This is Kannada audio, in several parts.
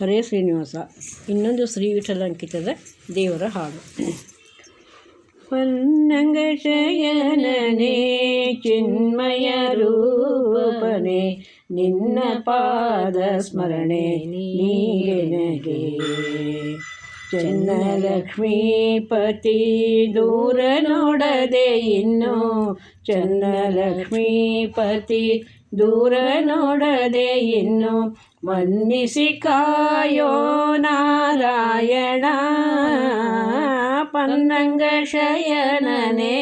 ಹರೇ ಶ್ರೀನಿವಾಸ. ಇನ್ನೊಂದು ಶ್ರೀ ವಿಠಲಂಕಿತದ ದೇವರ ಹಾಡು. ಹೊನ್ನಂಗ ಚಿನ್ಮಯ ರೂಪನೆ ನಿನ್ನ ಪಾದ ಸ್ಮರಣೆ ನೀನಗೆ ಚನ್ನಲಕ್ಷ್ಮೀಪತಿ ದೂರ ನೋಡದೆ ಇನ್ನು ಚನ್ನಲಕ್ಷ್ಮೀಪತಿ ದೂರ ನೋಡದೆ ಇನ್ನು ವಂದಿಸಿ ಕಾಯೋ ನಾರಾಯಣ ಪನ್ನಂಗ ಶಯನನೆ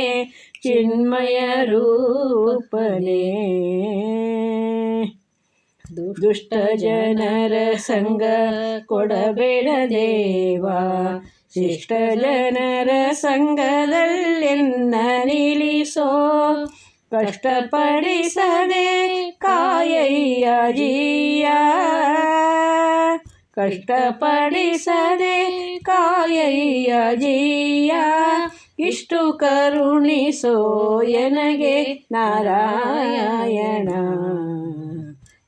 ಚಿನ್ಮಯ ರೂಪನೇ ದುಷ್ಟ ಜನರ ಸಂಗ ಕೊಡಬೇಡ ದೇವ ಶಿಷ್ಟ ಜನರ ಸಂಗದಲ್ಲೆನ್ನ ನಿಲ್ಲಿಸೋ ಕಷ್ಟಪಡಿಸದೆ ಕಾಯಯ್ಯ ಜೀಯ ಕಷ್ಟಪಡಿಸದೆ ಕಾಯಯ್ಯ ಜೀಯ ಇಷ್ಟು ಕರುಣಿಸೋ ಎನಗೆ ನಾರಾಯಣ.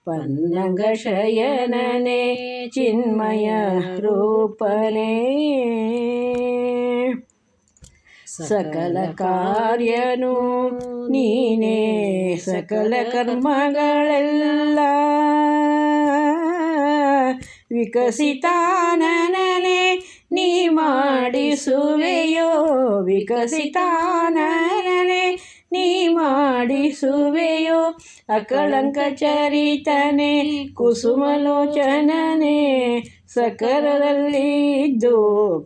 ಪನ್ನಂಗ ಶಯನನೆ ಚಿನ್ಮಯ ರೂಪನೇ. ಸಕಲ ಕಾರ್ಯನು ನೀನೇ ಸಕಲ ಕರ್ಮಗಳೆಲ್ಲ ವಿಕಸಿತಾನನೇ ನೀ ಮಾಡಿಸುವೆಯೋ ವಿಕಸಿತಾನನೇ ನೀ ಮಾಡಿಸುವೆಯೋ? ಅಕಳಂಕ ಚರಿತನೆ, ಕುಸುಮಲೋಚನನೆ ಸಕಲದಲ್ಲಿದ್ದು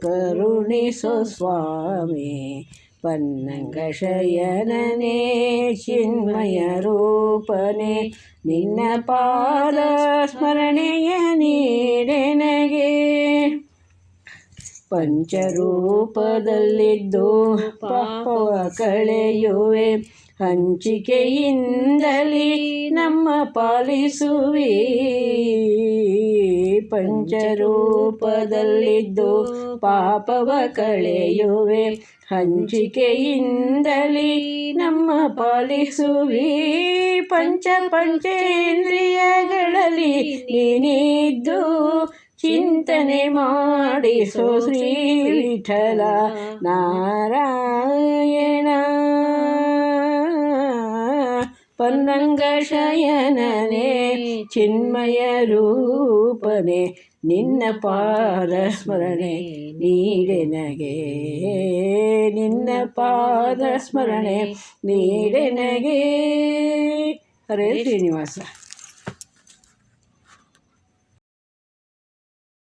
ಕರುಣಿಸೋ ಸ್ವಾಮಿ ಪನ್ನಂಗ ಶಯನೇ ಚಿನ್ಮಯ ರೂಪನೆ, ನಿನ್ನ ಪಾದ ಸ್ಮರಣೆಯ ನೀಡೆನಗೆ ಪಂಚರೂಪದಲ್ಲಿದ್ದು ಪಾಪವ ಕಳೆಯುವೆ. ಹಂಚಿಕೆಯಿಂದಲೇ ನಮ್ಮ ಪಾಲಿಸುವಿ. ಪಂಚರೂಪದಲ್ಲಿದ್ದು ಪಾಪವ ಕಳೆಯುವೆ. ಹಂಚಿಕೆಯಿಂದಲೇ ನಮ್ಮ ಪಾಲಿಸುವಿ. ಪಂಚ ಪಂಚೇಂದ್ರಿಯಗಳಲ್ಲಿ ನೀನಿದ್ದು ಚಿಂತನೆ ಮಾಡಿಸೋ ಶ್ರೀ ವಿಠಲ ನಾರಾಯಣ. ಪನ್ನಂಗ ಶಯನನೇ ಚಿನ್ಮಯ ರೂಪನೆ ನಿನ್ನ ಪಾದ ಸ್ಮರಣೆ ನೀಡೆನಗೆ ನಿನ್ನ ಪಾದ ಸ್ಮರಣೆ ನೀಡೆನಗೆ ಅರೆ ಶ್ರೀನಿವಾಸ.